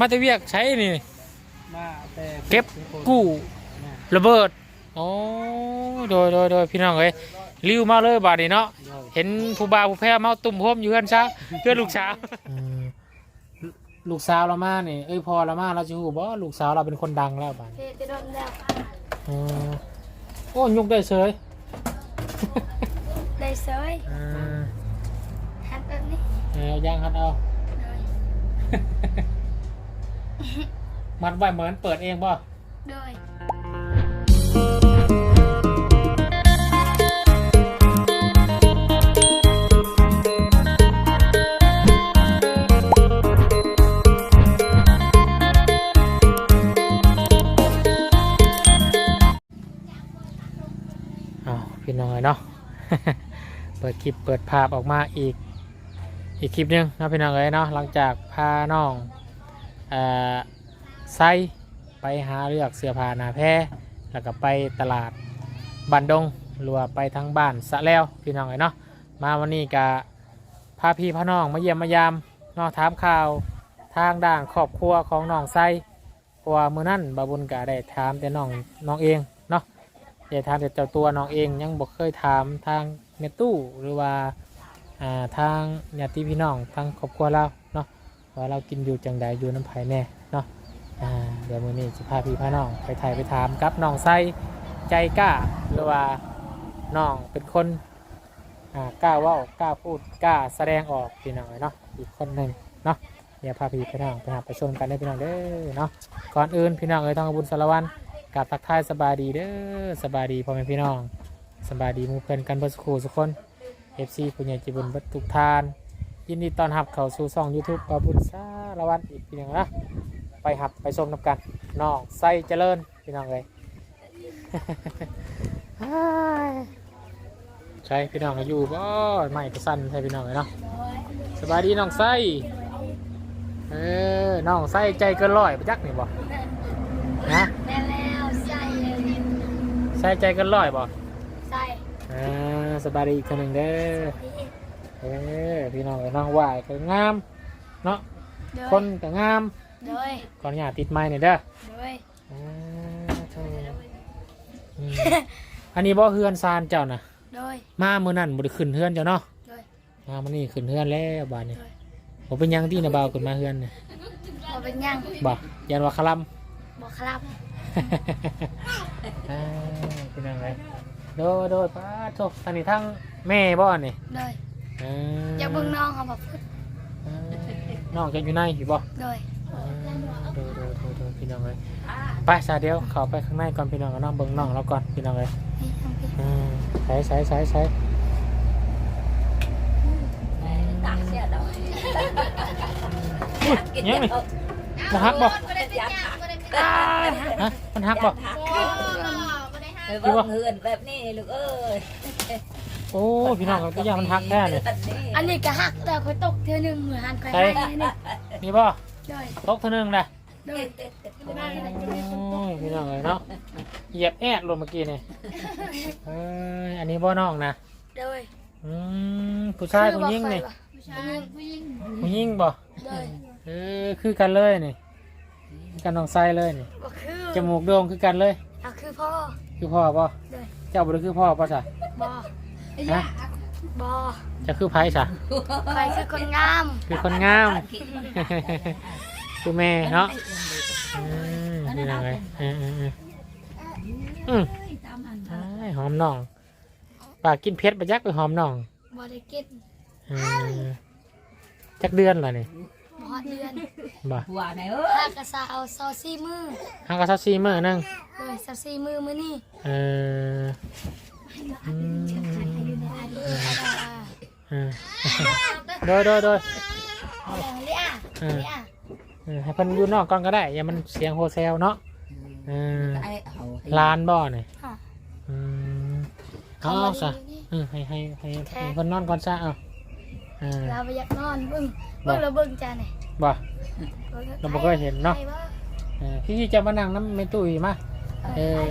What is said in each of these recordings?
มาแต่เวียกใช้นี่มาแต่เก็บกู้ระเบิดโอ้โดยโดยโดยพี่น้องเอ้ยริวมาเลยบาดนี้เนาะเห็นผู้บ่าวผู้แพ้เมาตุ่มโฮมอยู่เฮือนเช้าเพื่อนลูกสาวลูกสาวเรามานี่เอ้ยพอเรามาเราจะหูบ่ลูกสาวเราเป็นคนดังแล้วบาดนี้เพจจะโดนแล้วอ๋อโอ้ยุกได้เฉยได้เซยอ่าหักแบบนี้เอาย่างครับเอาเลย มัดไว้เหมือนเปิดเองป่ะเลยเอาพี่น้อยเนาะ เปิดคลิปเปิดภาพออกมาอีก อีกคลิปหนึงเนาะพี่น้องเอ้ยเนาะหลังจากพาน้องเอ่อ ไซไปหาเลือกเสื้อผ้าหนาแพรแล้วก็ไปตลาดบันดงหรือว่าไปทั้งบ้านสะแล้วพี่น้องเอ้ยเนาะมาวันนี้ก็พาพี่พาน้องมาเยี่ยมมายามนาะถามข่าวทางด้านครอบครัวของน้องไซเพราะว่ามื้อนั้นบาบุญก็ได้ถามแต่น้องน้องเองเนาะเดี๋ยวถามแต่เจ้าตัวน้องเองยังบอกเคยถามทางเมตู้หรือว่าอ่าทางญาติพี่น้องทางครอบครัวเราเนาะว่าเรากินอยู่จังใดอยู่น้ำไผ่แน่เนาะ อ่าเดี๋ยวมื้อนี้จะพาพี่พาน้องไปถ่ายไปถามกับน้องไส้ใจกล้าหรือว่าน้องเป็นคนอ่ากล้าเว่ากล้าพูดกล้าแสดงออกพี่น้องเนาะอีกคนหนึ่งเนาะเดี๋ยวพาพี่พี่น้องไปหาไปชมกันได้พี่น้องเด้อเนาะก่อนอื่นพี่น้องเอ้ยต้องบุญสารวัตรกับทักทายสบายดีเด้อสบายดีพ่อแม่พี่น้องสบายดีมู่เพื่อนกันเบิดสกครูสุกคนเอฟซีผู้ใหญ่ใจบุญบัดทุกทาน ยินดีต้อนรับเข้าสู่ช่อง YouTube บาบุญสารวัตรอีกพี่น้องนะ ไปหับไปชมนำกันน้องไส้เจริญพี่น้องเลยใช่พี่น้องอยู่บ่ไม่กระสั้นใช่พี่น้องเลยเนาะสบายดีน้องไส้เออน้องไส้ใจเกินร้อยไปจักนี่บ่นะแม่แล้วใส่เลยใส่ใจเกันร้อยบ่ใส่อ่าสบายดีอีกคนหนึ่งเด้อเออพี่น้องกับน้องไหวายก็งามเนาะเลยคนก็งาม เลยก่อนอย่าติดไม้หน่อยเด้อเลยอ่าโถ่อืมอันนี้บ่เฮือนซานเจ้านะเลยมามื้อนั้นบ่ได้ขึ้นเฮือนเจ้าเนาะเลยมามื้อนี้ขึ้นเฮือนแล้วบาดนี้เลยบ่เป็นหยังที่นะบ่าวขึ้นมาเฮือนนี่บ่เป็นหยังบ่ยันว่าคลำบ่ครับอ่าพี่น้องเลยโดยโดยป้าโทษทางนี้ทางแม่บ่นี่เลยอ่อยากเบิ่งน้องเขาบ่พูดอ่าน้องจะอยู่ในอยู่บ่เลย ดูดูดูดูพี่น้องเลยไปซาเดียวเข้าไปข้างในก่อนพี่น้องกับน้องเบิ้งน้องแล้วก่อนพี่น้องเลยนี่ทางพี่อืมใช้ใช้ใช้ใช้ตักเสียดอกอุ้ยยังไงมันฮักบ่ฮะมันฮักบ่ไปเบิ่งเฮือนแบบนี้ลูกเอ้ยโอ้พี่น้องก็ยังมันฮักแน่เลยอันนี้ก็หักแต่ค่อยตกเทื่อหนึงเหมือนหันค่อยใช่ให้นี่มีบ่ เลยตกเท่านึงเลยเลยโอ้ยพี่น้องเลยเนาะเหยียบแอดลงเมื่อกี้นี่เอ้ยอันนี้บ่น้องนะเลยอืมผู้ชายผู้หญิงนี่ผู้หญิงผู้หญิงผู้หญิงบ่เลยเออคือกันเลยนี่คือกันน้องไส้เลยนี่บ่คือจมูกโด่งคือกันเลยเอาคือพ่อคือพ่อป่ะเลยเจ้าบ่ได้คือพ่อป่ะจ้ะบ่ฮะ บ่จะคือไผจ้ะใครคือคนงามคือคนงาม คือแม่เนาะอืมนี่นะไงอืมอืมอืมอืมอ้ายหอมน่องปากกินเพชรไปยักไปหอมน่องบ่ได้กินอืมจักเดือนละนี่บ่ฮอดเดือนบ่หัวไหนเอ้ยถ้ากระซาเอาซอซี่มือห้างกระซัซีมื้อนึงเลยซอซี่มือมื้อนี้เออ อืมอืมโดยโดยโดยเรียเออเรียเออให้เพิ่นอยู่นอกก่อนก็ได้ อย่ามันเสียงโฮเซลเนาะเออไอ้เอาลานบ่อนี่ค่ะอืมเอาเอาซะเออให้ให้ให้ให้เพิ่นนอนก่อนซะเอาเออเราไปอยากนอนเบิ่งเบิ่งแล้วเบิ่งจ้านี่บ่เราบ่เคยเห็นเนาะเออพี่จะมานั่งน้ำเมตุยมา เออ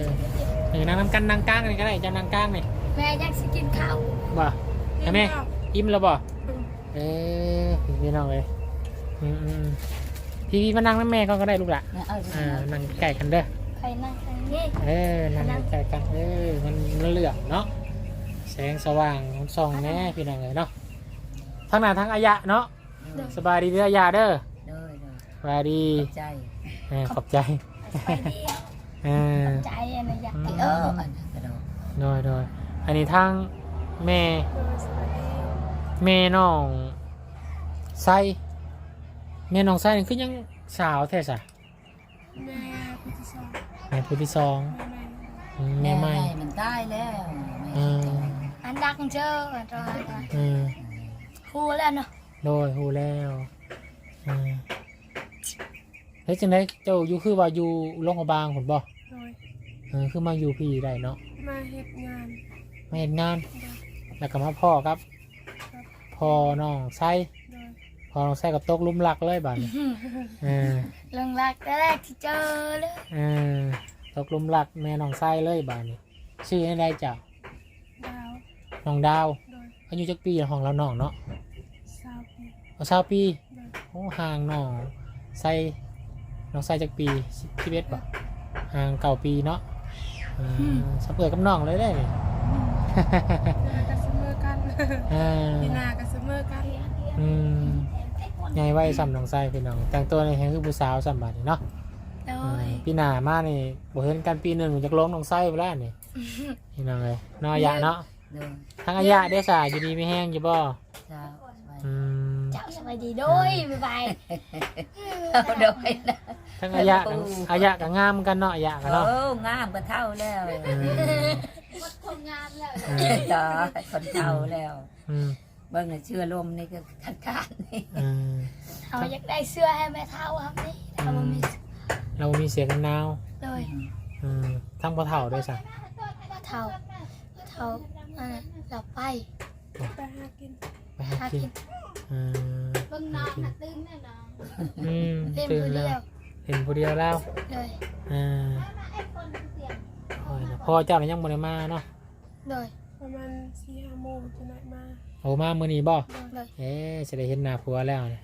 เออนั่งน้ำกันนั่งกลางนี่ก็ได้จะนั่งกลางนี่แม่ยังสิกินข้าวบ่ใช่ไหมอิ่มแล้วบ่เออพี่น้องเลยอืมอืมอืมพี่พี่มานั่งน้ำแม่ก็ก็ได้ลูกละเนี่ยเอาอ่านั่งใกล้กันเด้อใครนั่งทางนี้เออนั่งใกล้กันเออมันมันเหลืองเนาะแสงสว่างมันส่องแน่พี่น้องเลยเนาะทั้งหน้าทั้งอายะเนาะสบายดีเด้ออายะเด้อเด้อเด้อสบายดีใจเออขอบใจไปดีเออใจอันนี้อยากเอออันนั้นกระโดดโดยโดยอันนี้ทางแม่แม่น้องไส้แม่น้องไส้นี่คือยังสาวแท้สะแม่ผู้ที่สองแม่ผู้ที่สองแม่อืมแม่ใหม่มันตายแล้วอืมอันดักเจอรออืมคู่แล้วเนาะโดยหูแล้วอืมเฮ้ยจังไดเจ้าอยู่คือว่าอยู่โรงพยาบาลผลบ่โดยเออคือมาอยู่พี่ได้เนาะมาเฮ็ดงานมาเห็นงานแล้วก็มาพ่อครับ พ่อน้องไส้โดยพ่อน้องไส้กับตกหลุมรักเลยบัดนี้เออเรื่องแรกแรกที่เจอเลยเออตกหลุมรักแม่น้องไส้เลยบัดนี้ชื่อให้ได้จ้ะดาวน้องดาวโดยอายุจักปีละของเราน้องเนาะสาวปีเอาชาวปีโดย โอ้ห่างน้องไส้ น้องไส้จักปีสิบเอ็ดป่ะห่างเก่าปีเนาะเออสับเปิดกับน้องเลยได้นี่เจอกันเสมอกันเออพี่นากันเสมอกันอืมไงไว้ซ้ำน้องไส้พี่น้อง แต่งตัวนี่คือผู้สาวซ้ำบัดนี่เนาะโดเออยปีหน้ามานี่บ่เห็นกันปีหนึ่งจากล้มน้องไส้ไปแล้วนี่พี่น้องเลยน้องอายะเนาะเด้อทั้งอายะได้สาอยู่ดีไม่แห้งอยู่บ่เจ้าไปอืมเจ้าสบายดีโดยบ๊ายบายเอาเด้อนะทั้งอายะกับอายะกับงามกันเนาะอายะกันเนาะโอ้งามก็เท่าแล้วอืมคนงานแล้วจ้าคนเท่าแล้วอืมเบิ่งน่ะเชื่อลมนี่ก็คัดค้านนี่อืมเขาอยากได้เสื้อให้แม่เท้าครับนี่เราบ่มีเรามีเสียกันนาวโดยอืมทั้งพ่อเฒ่าด้วยสักพ่อเท้าพ่อเท้าอันนั้นเราไปไปหากิน ไปหาหากินกินอืมเบิ่งน้องน่ะตื่นแน่นอนอืมเล่นตื่นผู้แล้เดียววเห็นผู้เดียวแล้วเลยอ่าโอ้ยนะพ่อเจ้าน่ะยังบ่ได้มาเนาะเลยประมาณสี่ห้าโมงจะไหนมาโอ้มามื้อนี้บ่เลยเอ๊ะจะได้เห็นหน้าผัวแล้วเนี่ย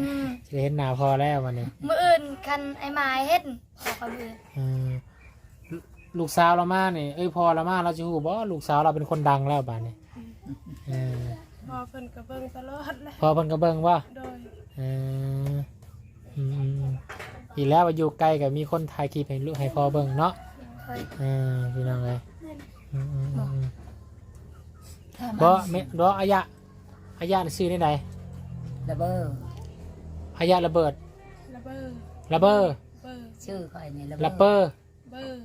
อืมจะได้เห็นหน้าพ่อแล้ววันนี้มื่ออื่นคันไอ้ไม้เฮ็ดขอคำอื่นอืมลูลูกสาวเรามานี่เอ้ยพ่อเรามาเราจะฮู้บ่ลูกสาวเราเป็นคนดังแล้วบัดนี้เออ พอเพิ่นก็เบิ่งตลอดเลยพ่อเพิ่นก็เบิ่งว่าโดยเอออืมอืมอีกแล้วว่าอยู่ไกลกับมีคนถ่ายคลิปให้ลูกให้พ่อเบิ่งเนาะเคยเออพี่น้องเลยอืมอืมอืมอืมถ้าบ่มันเมบ่อายะอายะนี่ซื้อได้ไหนระเบ้ออายะระเบิดระเบ้อระเบ้อเบอร์ชื่อข่อยนี่ระระเบ้อเบ้อเบอร์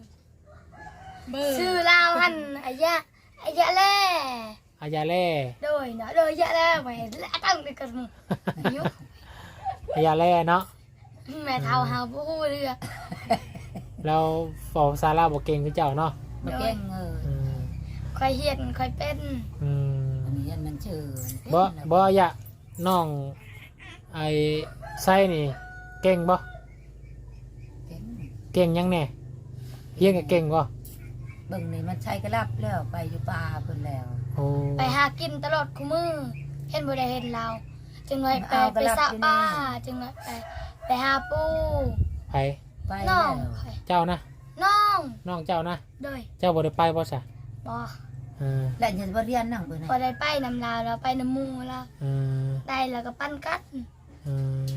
เบอร์ชื่อลาวหันอายะอายะแล่ อายะแล่โดยเนาะโดยยะแล่ไปละตั้งไปกันมึงอายุอายะแล่เนาะแม่เท้าหาบ่ฮู้เรื่องเราฟอภาษาลาวบ่เก่งคือเจ้าเนาะมาเก่งเอออืมค่อยเฮ็ดค่อยเป็นอืมอันนี้มันชื่อบ่บ่อายะน้องไอ้ไส้นี่ เก่งบ่เก่งเก่งยังแน่เฮียงก็เก่งบ่เบิ่งนี่มันใช้กระลับแล้วไปอยู่ป่าเพิ่นแล้วโอ้ ไปหากินตลอดคุมือเห็นบ่ได้เห็นเรา จึงเลยไปเอาไปกระลับสระอยู่นี่ป้าจึงเลยไปไปหาปูไผไปน้อแล้วงค่อยเจ้านะน้องน้องเจ้านะ โดยเจ้าบ่ได้ไปบ่ซะบ่เออแล้วจะบ่เรียนนั่งเพิ่นพอน่ะได้ไปนำลาวแล้วไปนำหมู่แล้วเออได้แล้วก็ปั้นกัดเออ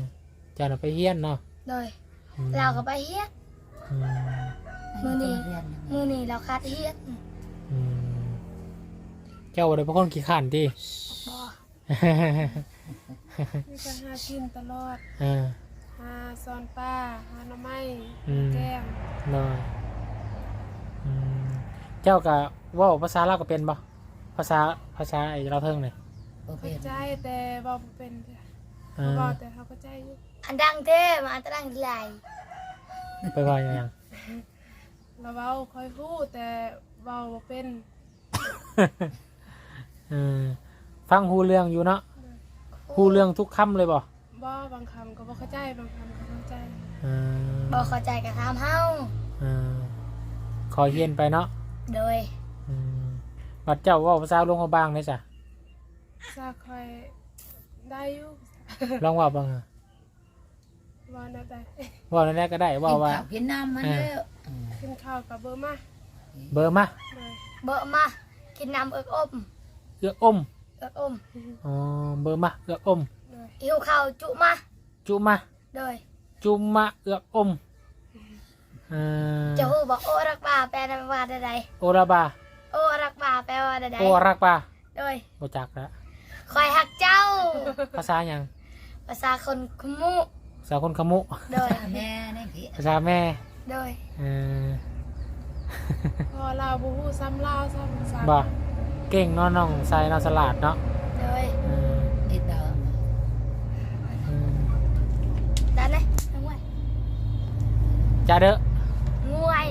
เจ้าน่ะไปเฮียนเนาะโดยอืมเราก็ไปเฮียด อืมมื้อนี้เรียนมื้อนี้เราคัดเฮียดอืม เจ้าบ่ได้เป็นคนขี้ข้านติบ่มีแต่หากินตลอด เออ หาซอนป้า หาหน่อไม้อืม แก้มเนาะอืมเจ้าก็เว้าภาษาลาวก็เป็นบ่ภาษาภาษาไอ้เราวเทิงนี่บ่เป็เข้านใจแต่เว้าบ่เป็นจ้ะเอเขาอบอกแต่เขาเข้าใจอยู่อันดังเท่มาอันตรังไหลไปว่าอย่างหยัง เราเว้าค่อยฮู้แต่เว้าบ่เป็นเออฟังฮู้เรื่องอยู่เนาะฮู้เรื่องทุกคำเลยบ่บ่บางคำก็บ่เข้าใจบางคำก็เข้าใจเออบ่เข้าใจก็ถามเฮาเออขอเฮียนไปเนาะโดยอืมบัดเจ้าเว่าภาษาลงมาบางเลยจ้ะซาค่อยได้อยู่ลองเว่าบ้างอะวว่าแนวใดว่าแรกๆก็ได้ว่าว่ากินน้ำมันแล้วกินข้าวกับเบอร์มาเบอร์มาเลยเบอะมากินน้ำเอิกอม เอือกอมเอิกอมอ๋อเบอร์มาเอือกอมเลยหิวข้าวจุมาจุมาโดยจุมาเอือกอมเอ่อจะฮู้บอกโอรักบาแปลว่าใดโอราบาๆโอรักบาแปลว่าใดโอรักบาๆโดยบ่จักแล้วคอยหักเจ้า ภาษาหยังภาษาคนคุมุภาษาคนขมุโดยแม่นี่พี่ภาษาแม่โดยเออพอเราบูฮู้ซ้ำลาวซ้ำภาษาบ่ เก่งเนาะน้องใส่เนาะสลัดเนาะโดยเอออีตาเออด้านไหนงวยจ้าเด้องวย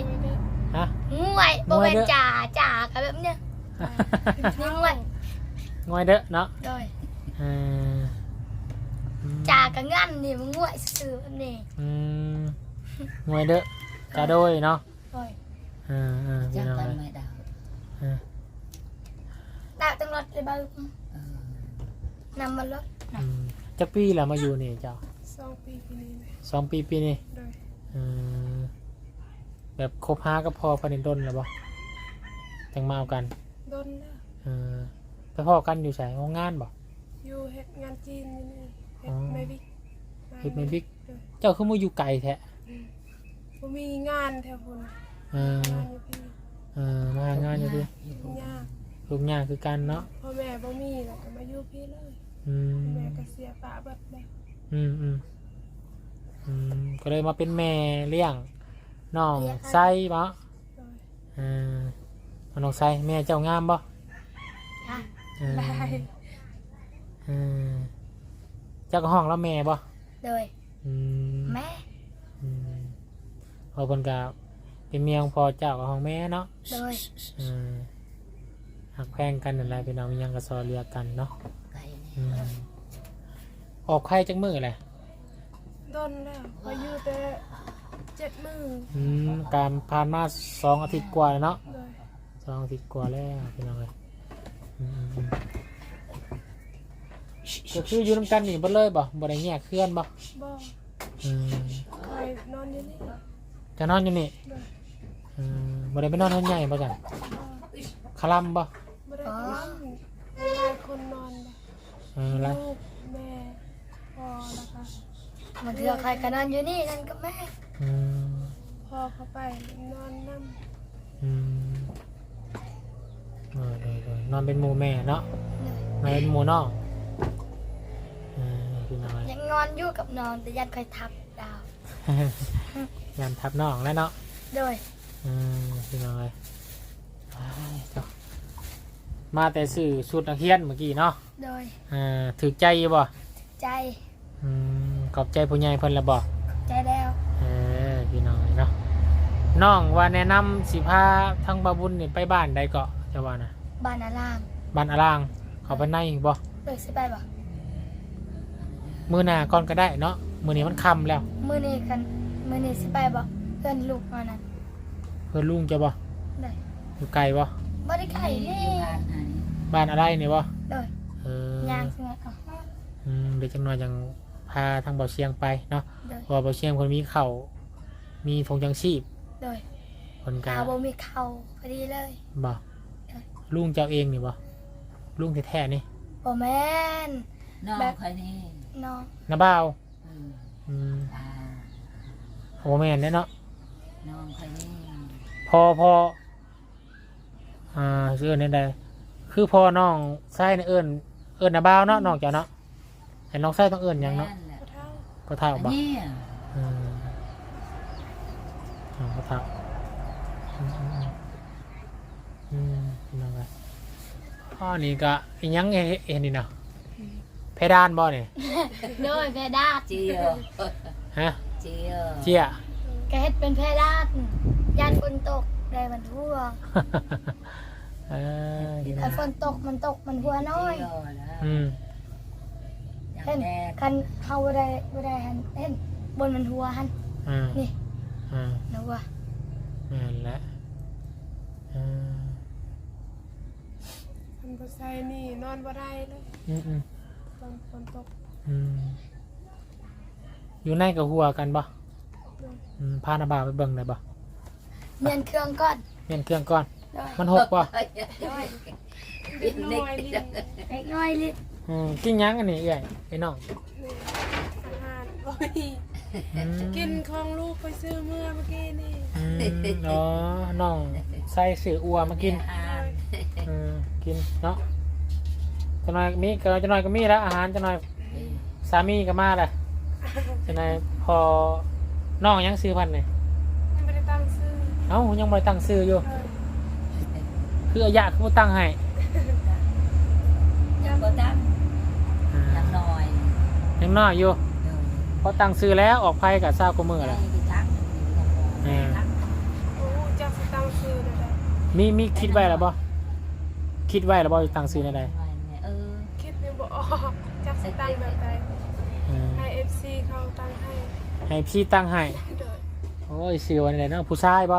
ฮะ งวยบ่งวยเป็นเด้อจ่าจ่ากับแบบเนี้ยนี่งวยงอยเด้อเนาะโดยเอออืมจ่ากับงันนี่มันงวยซื่อๆแบบนี้อืมงอยเด้อจ้าโดยเนาะโดยเออเออจัพี่งน้องกันเลยไม่ดาวเออ ดาวตังรถเลยบ่นำมารถอืมจักปีแล้วมาอยู่นี่เจ้าสองปีปีนี้เลยสองปีปีนี่เลยเออแบบคบหากับพ่อพันดนแล้วบ่จังมาเอากันโดนแล้วเออไปพ่อกันอยู่ใส่ห้องงานบ่ อยู่เฮ็ดงานจีนนี่นี่เฮ็อ๋ดอไม่บิ๊กเฮ็ดแม่นบิ๊กเลยเจ้าคือมาอยู่ไกลแท้บ่มีงานแถวพุ่นเอองานอยู่พี่เออมาหางานอยู่ดิยาก ลูกยากคือกันเนาะพ่อแม่บ่มีแล้วก็มาอยู่พี่เลยอืมแม่ก็เสียป้าเบิดแล้วอืมอืมอืมก็เลยมาเป็นแม่เลี้ยงน้องไส้บ่เลยเออน้องไส้แม่เจ้างามบ่ค่ะเออได้เออเจ้าก็ห้องแล้วแม่บ่โดยอืมแม่อืมพอเพิ่นก็เป็นเมียของพ่อเจ้ากับของแม่เนาะโดยเออ หักแพงกันนั่นแหละพี่น้องมีหยังก็ซอเรียกันเนาะไก่อืมออกไข่จักมือแหละโดนแล้วพออยู่แต่เจ็ดมืออืมการผ่านมาสองอาทิตย์กว่าแล้วเนาะเลยสองอาทิตย์กว่าแล้วพี่น้องเลยอืมอืมอืมก็คืออยู่น้ำกันนี่บ่เลยบ่บ่ได้แยกเคลื่อนบ่บ่อืมคอยนอนอยู่นี่จะนอนอยู่นี่เลยอืมบ่ได้ไปนอนห้องใหญ่บ่จังบ่คลำบ่ บ่ได้ไปนอนหลายคนนอนเลยเออแล้วลูกแม่พ่อแล้วก็มันเถื่อใครกันนอนอยู่นี่นั่นก็แม่อืมพ่อเขาไปนอนน้อืมเออเออเออนอนเป็นหมู่แม่เนาะโดยนอนเป็นหมู่น้องเออพี่น้อย ยังนอนอยู่กับนอนแต่ยันคอยทับดาว ยามทับน้องแล้วเนาะโดยเออพี่น้อยอ้ายเจ้า มาแต่สื่อชุดนักเรียนเมื่อกี้เนาะโดยเออถือใจอยู่บ่ใจอืมขอบใจผู้ใหญ่เพิ่นละบ่ใจแล้วเออพี่น้อยเนาะน้องว่าแนะนำสิพาทั้งบาบุญนี่ไปบ้านใดเกาะจะว่านะบ้านอารามบ้านอลางเขาไปในบ่โดยสิไปบ่มื้อหน้าก่อนก็ได้เนาะมื้อนี้มันค่ำแล้ว มื้อนี้กันมื้อนี้สิไปบ่เพื่อนลูกมานั่นเพิ่นลุงจะบ่โดยอยู่ไกลบ่ บ่ได้ไข่นี่อยู่งานอันนี้บ้านอะไรนี่บ่โดยเออยางสิไงอ๋ออืมเดี๋ยวจังหน่อยจังพาทางเบาเชียงไปเนาะโดยเพราะว่าเบาเชียงคนมีเข่าวมีธงจังชีพโดยคนกาตาบ่มีเข่าพอดีเลยบ่ลุงเจ้าเองนี่บ่ลุงแท้ๆนี่บ่แม่นน้องแบบคอยนี่น้องน้าบ่าวอืมอืมอ่าโอ้แม่นแน่เนาะน้องคอยนี่พอพอ อ่าชื่อเอิ้นได้คือพอน้องไส้นี่เอิ้นเอิ้นน้าบ่าวเนาะน้องเจ้าเนาะแต่น้องไส้ต้องเอิ้นหยังเนาะแม่แหละพ่อเท่าก็เท่าอันบ่ นี้อืมอ๋อก็เท่าอืมอืมอืมอืมน้องไงอ๋อนี่ก็อีหยังเอเอ็นนี่เนาะเพดานบ่เนี่ยโดยแพดาดเจียวฮะเจียวเจี๊ยก็เฮ็ดเป็นแพดาดยานฝนตก ได้มันทั่วเออนี่ถ้านะฝนตกมันตกมันหัวน้อยเจียวแล้วอืมอย่างเห็นแดดคันเฮาบ่ได้บ่ได้หันเห็นบนมันหัวหันอ่านี่อ่านะว่านั่นแหละอ่าคันบ่ใส่นี่นอนบ่ได้เลยอืมอืมตอนฝนตกอืมอยู่ในกับหัวกันบ่อืมพาหนาบ่าวไปเบิ่งได้บ่ เรียนเครื่องก่อนเปลี่ยนเครื่องก่อนโดยมันหกบ่เด็กน้อยนี่เล็กน้อยลิอืมกินหยังอันนี้เอ้ยไอ้น้องอาหารบ่มีอืมกินของลูกไปซื้อเมื่อเมื่อกี้นี่อืมอ๋อน้องใส่สื่ออัวมากินอืมกินเนาะจะหน่อยมีก็จะหน่อยก็มีแล้วอาหารจะหน่อยสามีก็มาแหละจะหน่อยพอน้องยังซื้อพันธุ์เนี่ย ยังไม่ได้ตั้งซื้อ เอ้ายังไม่ได้ตั้งซื้ออยู่เออคืออายะคือบ่ตั้งให้ยังบ่ตั้งอ่ายังน้อยยังน้อยอยู่เออพอตั้งซื้อแล้วออกไพ่กับซาวกูมือให้แล้วไปตั้งยังน้อยตั้งโอ้จักสิตั้งซื้อได้ได้มีมีคิดไว้แล้วบ่คิดไว้แล้วบ่จะตั้งซื้อในใดเออคิดยังบ่ออกจักสิตั้งแบบใดอืมให้ FC เขาตั้งให้ให้พี่ตั้งให้ โดยโอ้ยซื้อวันไหนเนาะผู้ชายบ่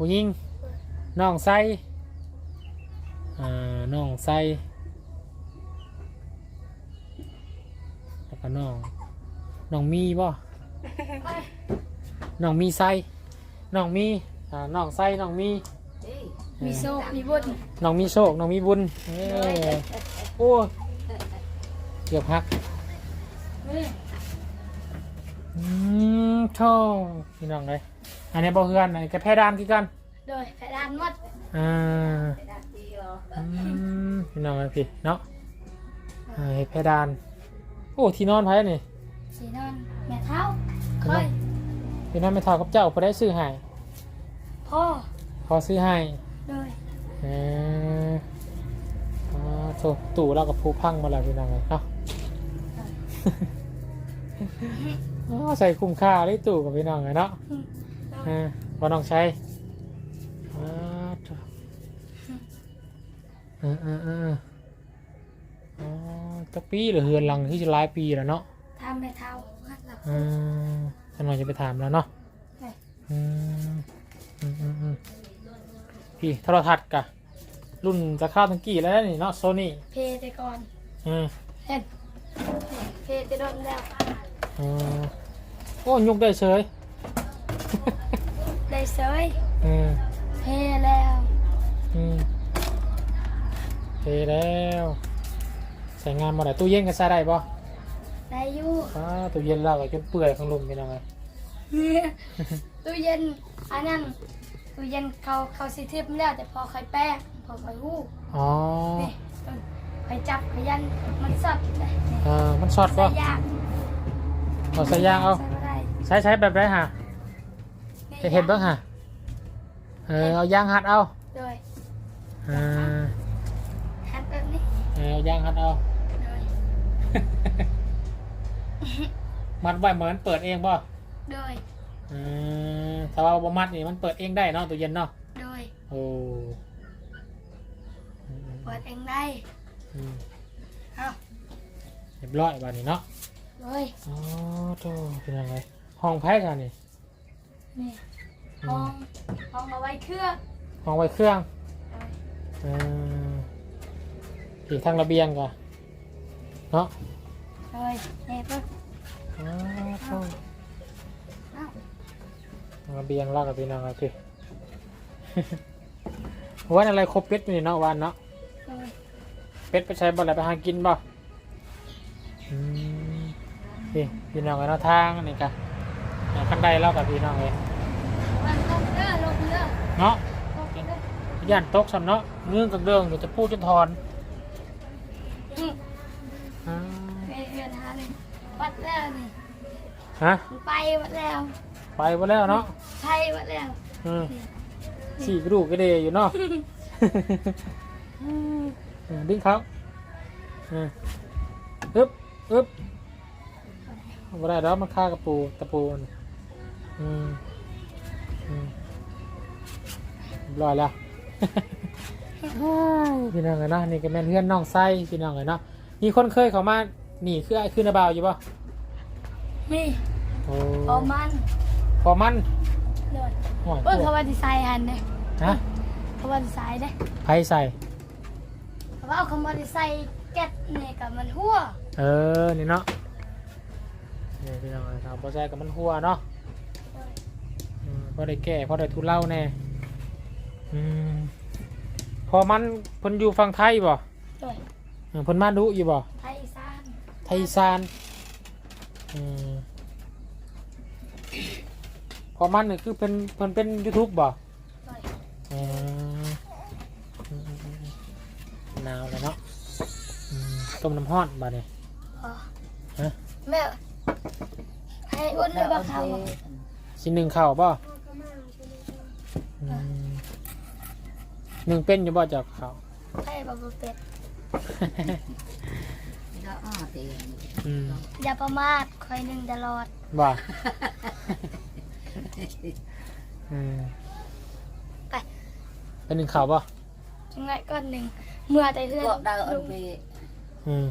ผู้หญิงผู้หญิงน้องไส้อ่าน้องไส้แล้วก็น้องน้องมีบ่น้องมีไส้น้องมีอ่าน้องไส้น้องมีเอ้ยมีโซกมีบุญน้องมีโชคน้องมีบุญเอ้ยโอ้ยเกือบหักอืมโธ่พี่น้องเลย อันนี้บ่เฮือนอันนี้ก็แพ้ดานคือกันโดยแผ่ดานหมดอ่าไปดักดีเหรออืมพี่น้องเลยพี่เนาะอ่าเฮ็ดเพดาน โอ้ที่นอนไผนี่สีนอนแม่เท้าค่อยพี่นอนไม่ทอกับเจ้าพอได้ซื้อให้พ่อพอซื้อให้โดยเอออ่าโถตู่เรากับผู้พังมาแล้วพี่น้องเลยเนาะ อ๋อใส่คุ้มค่าเลยตู่กับพี่น้องเลยเนาะอ่า พอน้องใช้อ่าโถ่เออเออเอออ๋อจักปีหรือเฮือนหลังที่จะหลายปีแล้วเนาะ ทำแม่เท้าหัดหลับ อืมท่านหน่อยจะไปถามแล้วเนาะใช่ อืมอืมอืมอืมพี่โทรทัศน์กะ รุ่นจะเข้าทั้งกี่แล้วนี่เนาะโซนี่เพแต่ก่อนอืมเห็นเพแต่โดนแล้วอ๋อโอ้ยุกได้เฉย ได้เซยอืมเพแล้วอืมเทแล้วใส่งานมาไหนตู้เย็นก็ใส่ได้ปะได้อยู่อ้าตู้เย็นเราก็จนเปื่อยข้างลุมพี่น้องเลยตู้เย็นอันนั้นตู้เย็นเขาเขาสิทิพย์แล้วแต่พอใครแป้งพอใครหู้อ๋อนี่ไปจับขยันมันสดเลยนี่เออมันช็อตใส่ปะยางเอาใส่ยางเอาใส่บ่ได้ใช้ใช้แบบไรฮะ นี่เห็นบ้างฮะเออเอายางหัดเอาโดยอ่าหันแบบนี้เออเอายางหัดเอา โดยมัดไว้เหมือนเปิดเองป่ะโดยอืมถ้าว่าบ่มัดนี่มันเปิดเองได้เนาะตู้เย็นเนาะโดยโอ้อืมเปิดเองได้อืมเอาเรียบร้อยบ้านนี้เนาะโดยอ๋อโตเป็นยังไงห้องไพ่กันนี่นี่ ห้องห้องเอาไว้เครื่องห้องไว้เครื่องโดยอืมผีทางระเบียงก่อนเนาะโดยนี่เพิ่งอ๋อโตเอาทางระเบียงลากกับพี่น้องครับพี่ วันอะไรครบเป็ดอยู่นี่เนาะวันเนาะโดยเป็ดไปใช้บ่อะไรไปหากินบ่อืมพี่พี่น้องกันเนาะทางนี่กะขั้นใดเล่ากับพี่น้องเลย มันลงเรือลงเรือ เนาะ ลงเรือ ย่านตกสำเนาะเนื่องกับเรื่องเดี๋ยวจะพูดจนทอนอืมอ่าไปเรือนหาเลยวัดแล้วนี่ฮะมันไปวัดแล้วไปหมดแล้วเนาะไทยวัดแล้วอืมสี่กระดูกกระเดยอยู่เนาะ อืมดึงเขาอืมอึ๊บอึ๊บไม่ได้แล้วมันฆ่ากระปูตะปูนอืมอืมเรียบร้อยแล้ว พี่น้องเลยเนาะนี่ก็แม่นเพื่อนน้องไส้พี่น้องเลยเนาะมีคนเคยเขามานี่คือไอ้คือนาบาวอยู่ป่ะมีโอ้พอมันพอมันโดยโอ้ยเพิ่งเขาว่าดีไซน์หันเนี่ยฮะเขาว่าดีไซน์เด้ไผใส่ เขาว่าเอาคำว่าดีไซน์แก๊สเนี่ยกับมันหัวเออ นี่เนาะนี่พี่น้องครับพอใส่กับมันหัวเนาะอืมพอได้แก่พอได้ทุเลาแน่ อืมพอมันเพิ่นอยู่ฝั่งไทยบ่โดยเออเพิ่นมาดุอยู่บ่ไทยอีสานไทยอีสานอืมพอมันนี่คือเป็นเพิ่นเป็น YouTube บ่โดยอืมอืมอืมอืมหนาวเลยเนาะอืมต้มน้ำร้อนบ่เนี่ยพอฮะ แม่ให้อ้วนเลยบ้างเขาชิ้นหนึ่งข้าวบ่อืม หนึ่งเป็นอยู่บ่จากข้าวให้บะบุเป็ดก็อ้อตีอืมอย่าประมาทคอยหนึ่งตลอดบ่อืมไปเป็นหนึ่งข้าวบ่จังไงก้อนหนึ่งเมื่อแต่เพื่อนก็ดาวอัลุนงไปอืม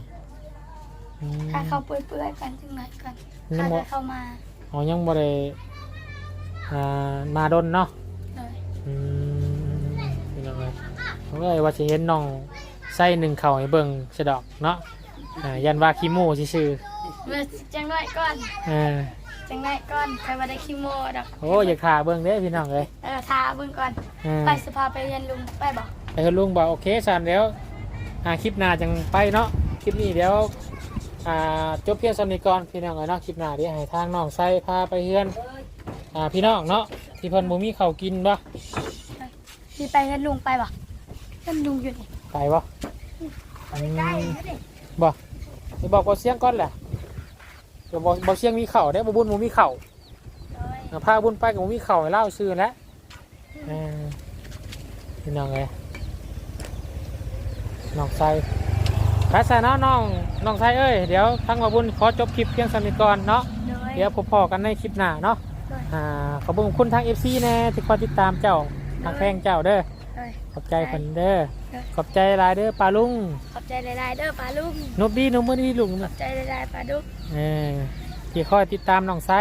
อืมถ้าเขาเปื่อยๆกันจังไงก่อนยัถ้างบ่จะเข้ามาอ๋อยังบ่ได้อ่ามาดนเนาะเลยอืม เลยว่าจะเห็นน้องใส่หนึ่งเข่าให้เบิ่งสะดอกเนาะอ่ายันว่าขี้โม่ซื่อเมื่อจังไงก่อนๆเออจังไงก่อนใครมาได้คิโมดอกโอ้อยากถ่าเบิ่งเด้พี่น้องเลยเออทาเบิ่งก่อนเออไปสภาไปเรียนลุงไปบอกแต่คุณลุงบอกโอเคสันแล้วอ่าคลิปหน้าจังไปเนาะคลิปนี้เดี๋ยวอ่าจบเพียงสำนีก่อนพี่น้องเลยเนาะคลิปหน้าเดี๋ยวให้ทางน้องใส่พาไปเฮือนอ่าพี่น้องเนาะที่เพิ่นบ่มีข้าวกินบ่ พี่ไปเรียนลุงไปบอก เรียนลุงอยู่นี่ไปบ่อืมบ่ไปบอกบ่เสียงก่อนแหละเดี๋ยวบ่บ่เสียงมีเข่าวได้อบ่บุญบ่มีเข่าวเลยพาบุญไปกับบ่มีเข่าวให้เล่าชื่อแล้วเออพี่น้องเลยน้องไซพระสาเนาะน้องน้องไซเอ้ยเดี๋ยวทั้งว่าบุญขอจบคลิปเพียงสำนีก่อนเนาะเลยเดี๋ยวพบพอกันในคลิปหน้าเนาะเลยอ่าขอบคุณทาง FC แน่ที่คอยติดตามเจ้าทางแพงเจ้าเด้อเลยข อบใจเพิ่นเด้อเลยขอบใจหลายเด้อปลาลุง ขอบใจหลายๆเด้อปลาลุงนบดีนบมือดีลุงขอบใจหลายๆปลาดุกเออที่คอยติดตามน้องไซ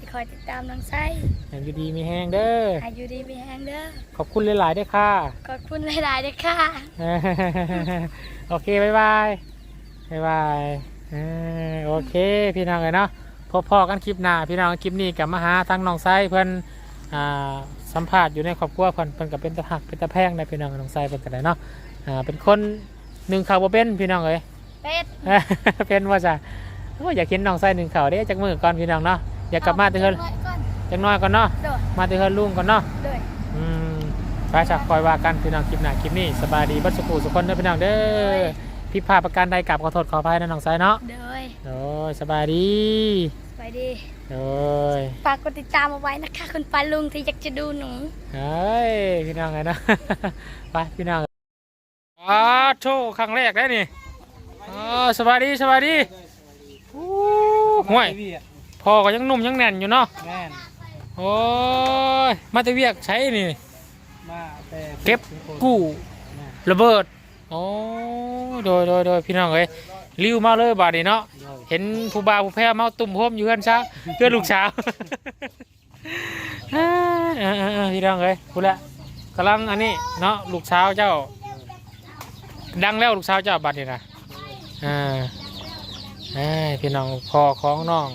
ที่คอยติดตามน้องไส้อย่างอยู่ดีมีแฮงเด้ออายุดีมีแฮงเด้อขอบคุณหลายๆเด้อค่ะขอบคุณหลายๆเด้อค่ะโอเคบายบายบายบายเออโอเคพี่น้องเลยเนาะพบพอกันคลิปหน้าพี่น้องคลิปนี้กับมาหาทางน้องไซเพื่อนอ่า สัมภาษณ์อยู่ในครอบครัวเพื่อนเพื่อนกับเป็นตะหักเป็นตะแพงในพี่น้องกับน้องไซเพื่อนกันได้เนาะอ่าเป็นคนหนึ่งข่าวบ่เป็นพี่น้องเลยเป็ด เป็นว่าจะโอ้ยอยากเห็นน้องไซหนึ่งข่าวเด้จากมือก่อนพี่น้องเนาะอยากกลับมาเตือนก่อนจักหน้อยก่อนเนาะโดด มาเตือนลุงก่อนเนาะโดดอืมไปจากคอยว่ากันพี่น้องคลิปหน้าคลิปนี้สบายดีบัดสุขุสุขคนเด้อพี่น้องเด้อผิดพลาดประการใดกลับขอโทษขออภัยนะน้องสายเนาะโดยโอ้ยสบายดี ไปดี โอ้ยฝากกดติดตามเอาไว้นะคะ คุณปลาลุงที่อยากจะดูหนูเฮ้ยพี่น้องไงนะไปพี่น้องอ้าโชว์ครั้งแรกได้นี่อ๋อสบายดีสบายดีอู้ห่วยพอก็ยังหนุ่มยังแน่นอยู่เนาะแม่นโอ้ยมาแตะเวียกใช้นี่มาแต่เก็บกู้ระเบิดโอ้ยโดยโดยโดยพี่น้องเอ้ย ริวมาเลยบาดนี้เนาะเห็นผู้บ่าวผู้แพ้เมาตุ่มโฮมอยู่เพื่อนช้าเพื่อนลูกสาวอ่าอ่าอ่าอ่าพี่น้องเอ้ยพูดละกำลังอันนี้เนาะลูกสาวเจ้า ดังแล้วลูกสาวเจ้าบัดนี้นะอ่าเอ้ยพี่น้องพ่อของน้อง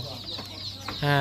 อ่า